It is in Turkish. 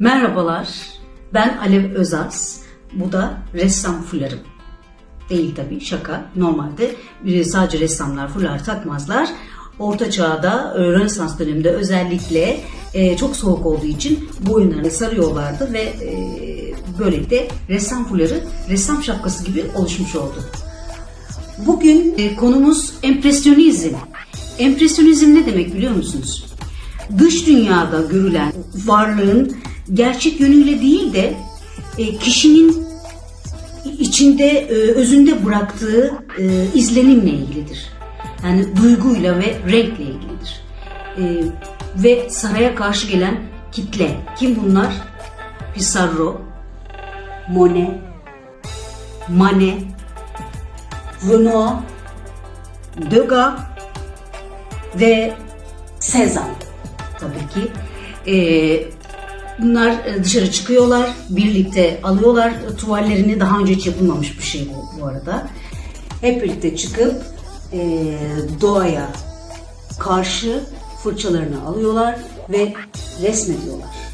Merhabalar, ben Alev Özas. Bu da ressam fularım. Değil tabii şaka. Normalde sadece ressamlar fular takmazlar. Orta çağda, e, Rönesans döneminde özellikle e, çok soğuk olduğu için boyunlarını sarıyorlardı ve e, böylelikle ressam fuları ressam şapkası gibi oluşmuş oldu. Bugün e, konumuz empresyonizm. Empresyonizm ne demek biliyor musunuz? Dış dünyada görülen varlığın gerçek yönüyle değil de e, kişinin içinde, e, özünde bıraktığı e, izlenimle ilgilidir. Yani duyguyla ve renkle ilgilidir. E, ve saraya karşı gelen kitle. Kim bunlar? Pissarro, Monet, Manet, Renoir, Degas ve Cezanne tabii ki. Ee, bunlar e, dışarı çıkıyorlar, birlikte alıyorlar tuvallerini. Daha önce hiç yapılmamış bir şey bu, bu arada. Hep birlikte çıkıp e, doğaya karşı fırçalarını alıyorlar ve resmediyorlar.